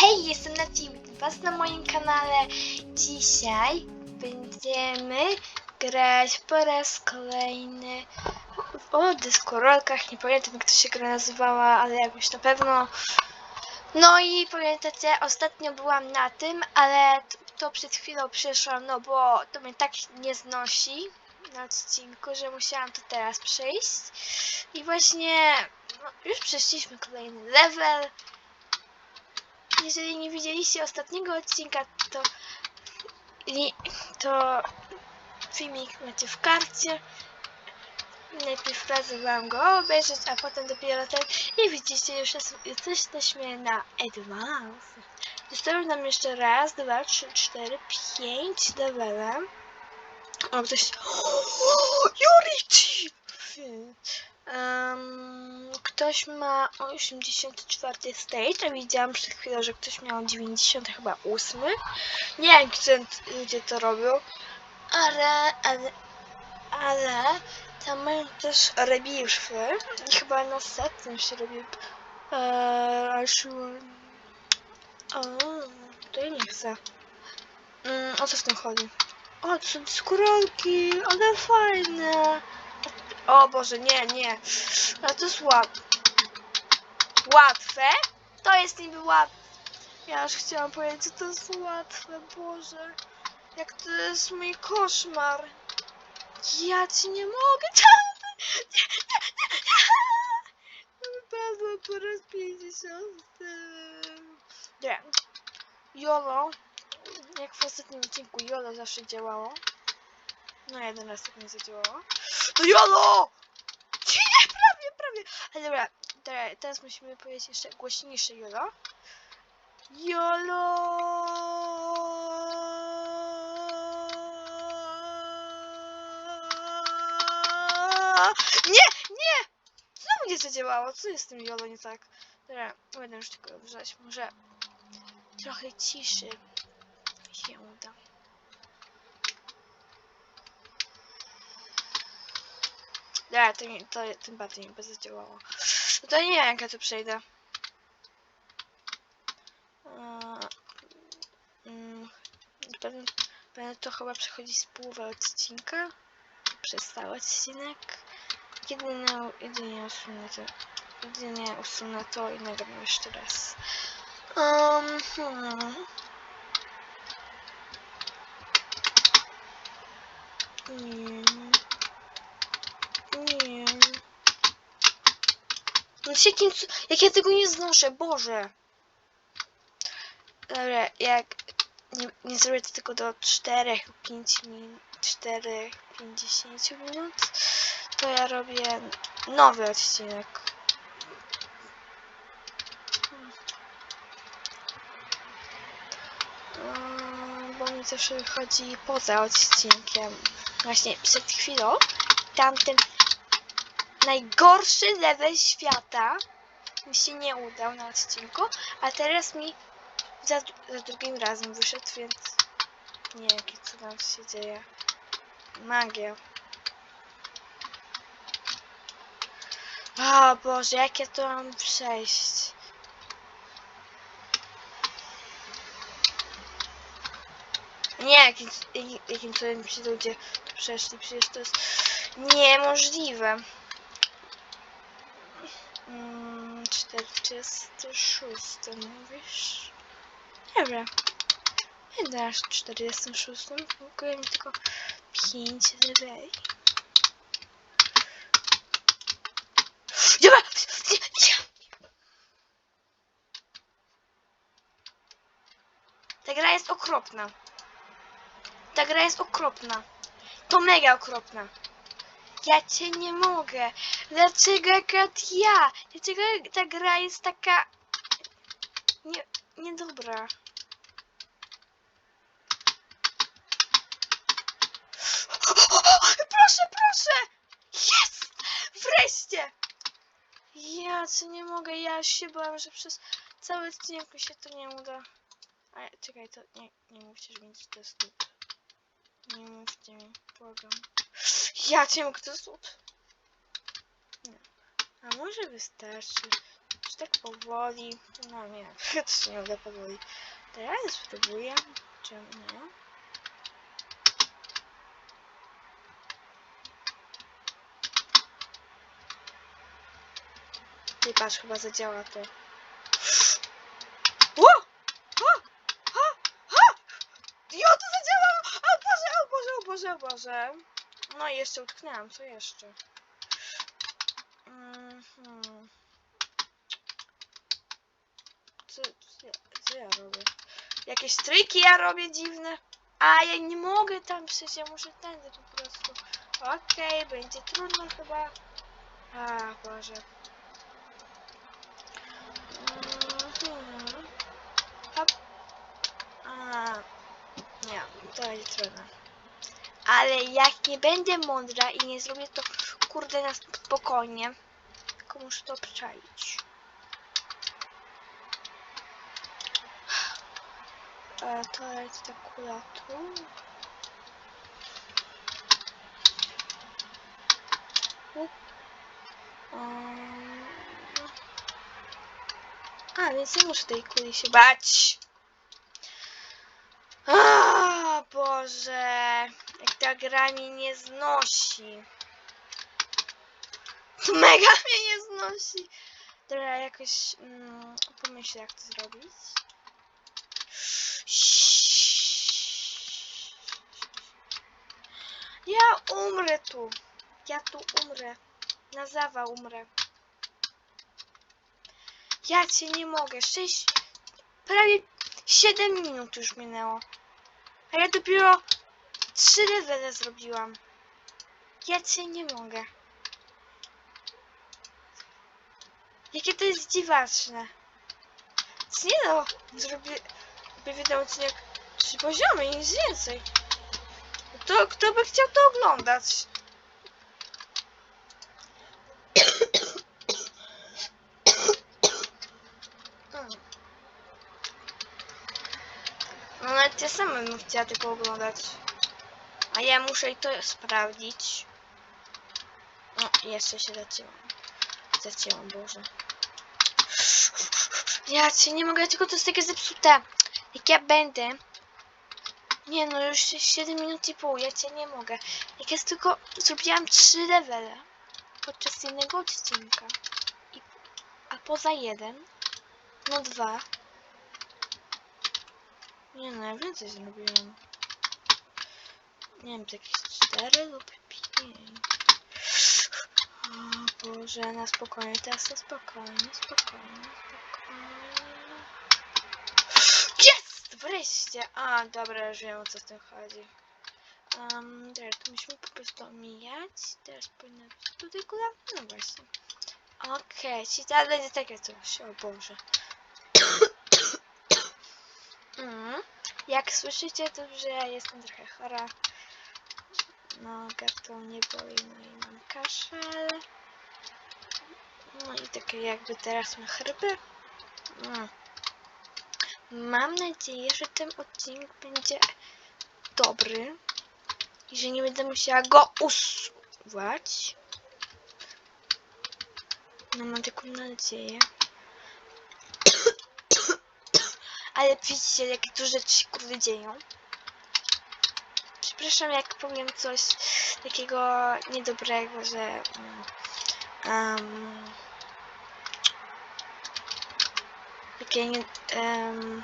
Hej, jestem Nati, was na moim kanale. Dzisiaj będziemy grać po raz kolejny o dyskorolkach. Nie pamiętam jak to się gra nazywała, ale jakoś na pewno. No i pamiętacie, ostatnio byłam na tym, ale to przed chwilą przyszłam, no bo to mnie tak nie znosi na odcinku, że musiałam to teraz przejść. I właśnie no, już przeszliśmy kolejny level. Jeżeli nie widzieliście ostatniego odcinka, to, to filmik macie w karcie. Najpierw kazywałam go obejrzeć, a potem dopiero ten. I widzicie, już jest, jesteśmy na Advance. Zostały nam jeszcze raz, dwa, trzy, cztery, pięć levelem. O, ktoś... Jurici! Um, ktoś ma 84 stage, a widziałam przed chwilą, że ktoś miał 90 chyba 8. Nie wiem, gdzie ludzie to robią, ale, ale, ale tam mają też rebirfy i chyba na setnym się robi eee, aż o, ja nie chcę. Mm, o co w tym chodzi? O, to są skórolki, ale fajne. O Boże, nie, nie. Ale to jest łat... łatwe. To jest niby łatwe. Ja już chciałam powiedzieć, że to jest łatwe, Boże. Jak to jest mój koszmar. Ja ci nie mogę. Wypadłam po raz 50. Nie. Jolo. Jak w ostatnim odcinku Jolo zawsze działało. No jeden raz tak nie zadziałało. No Jolo! Nie, prawie, prawie. Ale dobra, te- teraz musimy powiedzieć jeszcze głośniejsze Jolo. Jolo! Nie, nie! Znowu nie zadziałało. Co jest z tym Jolo nie tak? Dobra, będę już tylko wrzeć. Może trochę ciszy się uda. Nie, to, to tym bardziej nie będzie działało. No to nie wiem, jak ja to przejdę. Eee, mm, Pewnie, pewnie to chyba przechodzi z połowy odcinka. Przez cały odcinek. Jedynie, jedynie usunę to. Jedynie usunę to i nagram jeszcze raz. Um, hmm. Nie. Nie. No z jakim jak ja tego nie znoszę, Boże. Dobra, jak nie, nie zrobię to tylko do 4 lub 5 minut, 4, 50 minut, to ja robię nowy odcinek. Mm, Bo mi zawsze wychodzi poza odcinkiem. Właśnie przed chwilą tamten najgorszy level świata mi się nie udał na odcinku, a teraz mi za, za drugim razem wyszedł, więc nie jakie co tam się dzieje. Magia. O Boże, jak ja to mam przejść? Nie, jakim, jakim, cudem ci ludzie przeszli, przecież to jest niemożliwe. Mm, 46 mówisz? Dobra. Nie dasz 46, brakuje mi tylko 5 leveli. Dobra! Ta gra jest okropna. Ta gra jest okropna. To mega okropna. Ja cię nie mogę. Dlaczego akurat ja? Dlaczego ta gra jest taka... Nie, niedobra. Proszę, proszę! Jest! Wreszcie! Ja cię nie mogę, ja się bałam, że przez cały odcinek mi się to nie uda. A czekaj, to nie, nie mówcie, że będzie to jest cud. Nie mówcie mi, błagam. Ja cię mogę, to jest cud. A może wystarczy Czy tak powoli? No nie, też nie mogę powoli. Teraz spróbuję. Czemu nie? Nie patrz, chyba zadziała to. Ło! O! O! O! Jo, to zadziałało! Boże, Boże, Boże, o Boże. No i jeszcze utknęłam, co jeszcze? Co, co, ja, co ja robię? Jakieś triki ja robię dziwne? A ja nie mogę tam przejść, ja muszę tędy po prostu. Okej, będzie trudno chyba. A, Boże. Mhm. Hop. A, nie, to będzie trudne. Ale jak nie będę mądra i nie zrobię to kurde na spokojnie, tylko muszę to obczaić. E, to jest ta kula tu. A, więc nie muszę tej kuli się bać. A, Boże, jak ta gra mnie nie znosi. Mega mnie nie znosi. Dobra, jakoś mm, pomyślę jak to zrobić. Ja umrę tu. Ja tu umrę. Na zawał umrę. Ja cię nie mogę. Sześć, prawie 7 minut już minęło. A ja dopiero 3 levele zrobiłam. Ja cię nie mogę. Jakie to jest dziwaczne. Nie no, zrobię, wydał odcinek 3 poziomy nic więcej. To kto by chciał to oglądać? No nawet ja sama bym chciała tylko oglądać. A ja muszę i to sprawdzić. No, jeszcze się zacięłam. Zacięłam, Boże. Ja cię nie mogę, tylko to jest takie zepsute. Jak ja będę... Nie no, już 7 minut i pół, ja cię nie mogę. Jak jest tylko... Zrobiłam 3 levele. Podczas jednego odcinka. I, a poza jeden... No dwa. Nie no, ja więcej zrobiłam. Nie wiem, to jakieś 4 lub 5. O Boże, na spokojnie, teraz na spokojnie, spokojnie, spokojnie. Jest! Wreszcie! A, dobra, już wiem o co z tym chodzi. Um, dobra, to musimy po prostu omijać. Teraz powinna być tutaj kula. No właśnie. Okej, czyli teraz będzie takie coś. O Boże. mm. Jak słyszycie, to że ja jestem trochę chora. No, gardło mnie boli, no i mam kaszel. No i takie jakby teraz mam chrypy. Mm. Mam nadzieję, że ten odcinek będzie dobry i że nie będę musiała go usuwać. No mam taką nadzieję. Ale widzicie, jakie tu rzeczy się kurde dzieją. Przepraszam, jak powiem coś takiego niedobrego, że... Um, takie nie, um,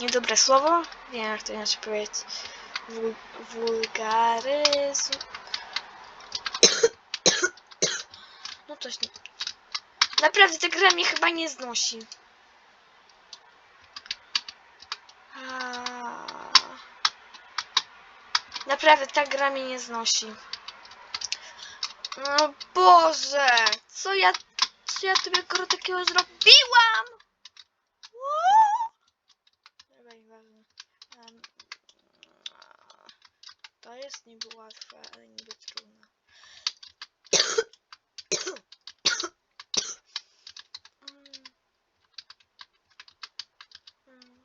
niedobre słowo. Wiem, jak to inaczej powiedzieć. Wul, wulgaryzm. No coś nie... Naprawdę, ta gra mnie chyba nie znosi. Naprawdę, ta gra mnie nie znosi. No Boże! Co ja... Co ja tobie koro takiego zrobiłam? To jest niby łatwe, ale niby trudne. Mm. Mm.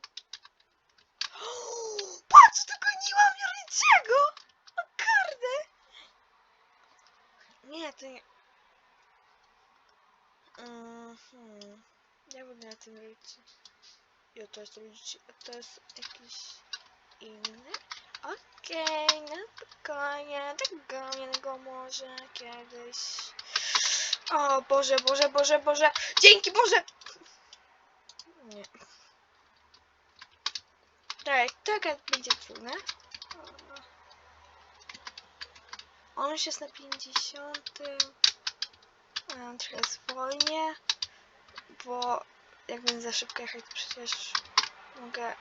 Patrz, dogoniłam Juriciego! O kurde! Nie, to nie... Mm. na tym rodzicie. Ja to jest to jest jakiś inny. Okej, no spokojnie, dogonię go może kiedyś. O Boże, Boże, Boże, Boże, dzięki Boże! Nie. Tak, taka będzie trudne. On już jest na 50. A ja trochę zwolnię, bo jak będę za szybko jechać, to przecież mogę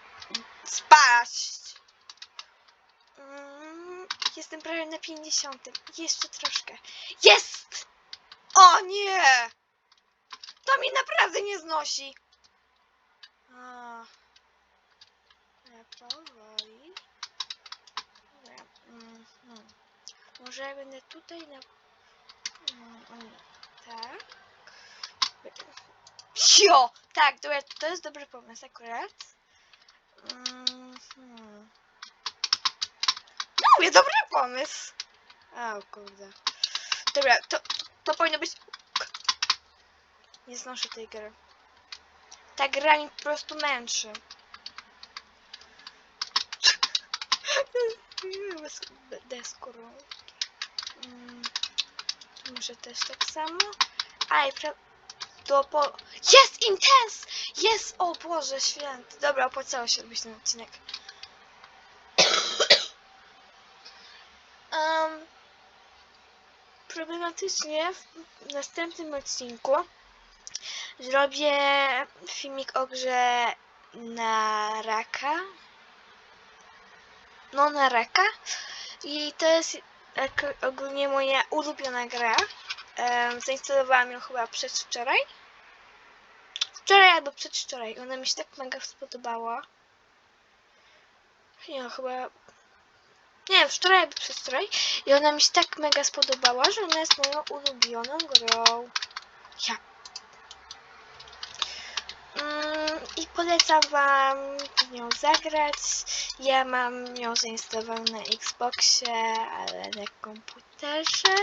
spaść. Mm, jestem prawie na 50. Jeszcze troszkę. Jest! O nie! To mi naprawdę nie znosi. A. Powoli. Mm, hmm. Może ja będę tutaj na... Mm. Tak. Sio! Tak, dobra, to jest dobry pomysł akurat. Mm, hmm. No, mówię, dobry pomysł. O kurde. Dobra, to, to powinno być... Nie znoszę tej gry. Ta gra mi po prostu męczy. Deskorolki. Mm, może też tak samo. Aj, pra... To po... Jest intens! Jest! O Boże święty. Dobra, opłacało się robić ten odcinek. um, problematycznie w następnym odcinku zrobię filmik o grze na raka. No na raka. I to jest ogólnie moja ulubiona gra. Um, zainstalowałam ją chyba przedwczoraj. Wczoraj albo przedwczoraj. Ona mi się tak mega spodobała. Nie, chyba... Nie wiem, wczoraj albo przedwczoraj. I ona mi się tak mega spodobała, że ona jest moją ulubioną grą. Ja. Mm, I polecam wam nią zagrać. Ja mam ją zainstalowaną na Xboxie, ale na komputerze.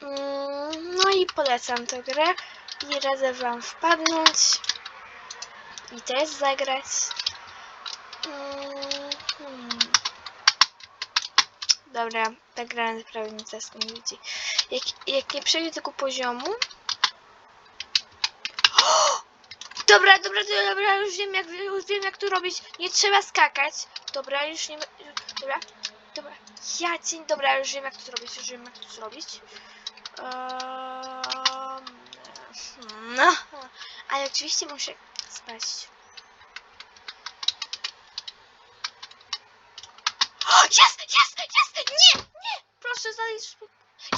No i polecam tę grę i radzę wam wpadnąć i też zagrać. Mm, hmm. Dobra, ta gra naprawdę nic teraz nie widzi. Jak, jak nie przejdzie tego poziomu... Dobra, dobra, dobra, już wiem jak, już wiem jak to robić. Nie trzeba skakać. Dobra, już nie... Dobra, dobra. Ja cię... Dobra, już wiem jak to zrobić, już wiem jak to zrobić. Ehm, no, ale oczywiście muszę spaść. O, Jest, jest, jest! Nie, nie! Proszę zalicz.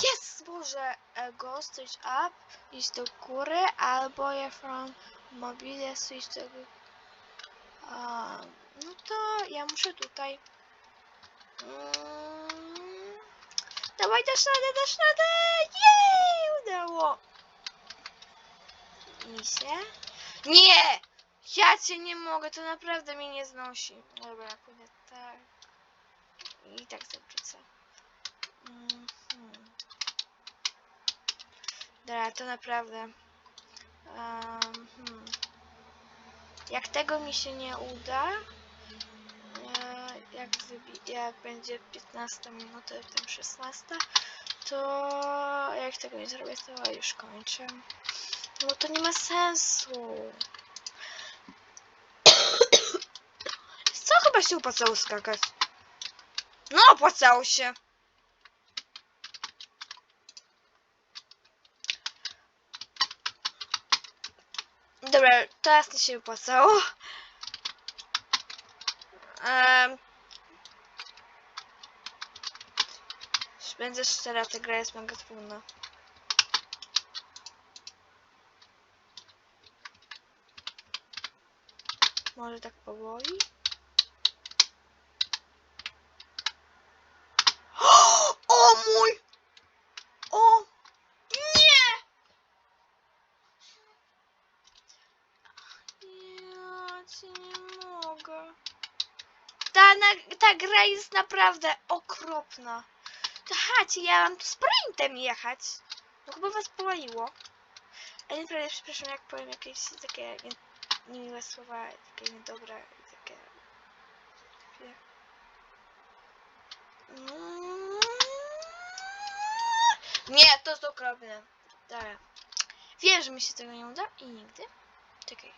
Jest, Boże. Go, switch up, iść do góry, albo je from mobile, switch do góry. Um, no to ja muszę tutaj. Mm, dawaj, dasz radę, dasz radę! Jej, udało. I się. Nie! Ja cię nie mogę, to naprawdę mnie nie znosi. Dobra, pójdę tak. I tak zawrócę. Mhm. Dobra, to naprawdę. Um, hmm. Jak tego mi się nie uda, jak, jak będzie 15 minuta, potem 16, to jak tego nie zrobię, to już kończę. No to nie ma sensu. Co chyba się opłacało skakać? No opłacało się. Dobra, teraz nie się opłacało. Um, Będę szczera, ta gra jest mega trudna. Może tak powoli? O mój! O! Nie! Ja cię nie mogę. Ta, ta gra jest naprawdę okropna. Chodź, ja mam tu sprintem jechać. No chyba was powaliło. A nie naprawdę przepraszam, jak powiem jakieś takie nie, niemiłe słowa, takie niedobre, takie... Mm. Nie, to jest okropne. Dobra. Wiem, że mi się tego nie uda i nigdy. Czekaj.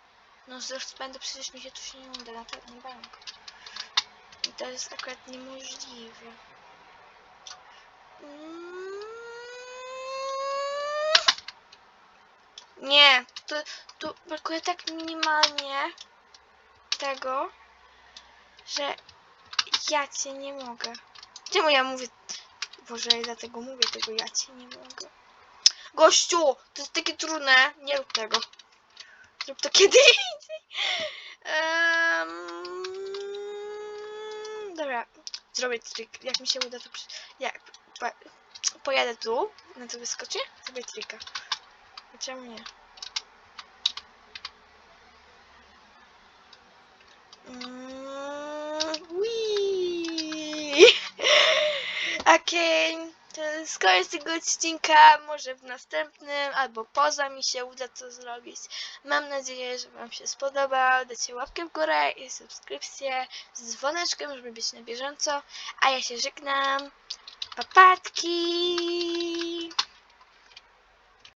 No z rozpędu przecież mi się tu się nie uda, na pewno bank. I to jest akurat niemożliwe. Nie, to, tu brakuje tak minimalnie tego, że ja cię nie mogę. Czemu ja mówię, Boże, ja dlatego mówię tego, ja cię nie mogę. Gościu, to jest takie trudne, nie rób tego. Zrób to kiedy indziej. Em, dobra, zrobię trik. Jak mi się uda, to jak po, pojadę tu, na to wyskoczę, zrobię trika. Czemu nie? Mm. Okej, to jest koniec tego odcinka. Może w następnym albo poza mi się uda to zrobić. Mam nadzieję, że Wam się spodobał. Dajcie łapkę w górę i subskrypcję z dzwoneczkiem, żeby być na bieżąco. A ja się żegnam. Papatki!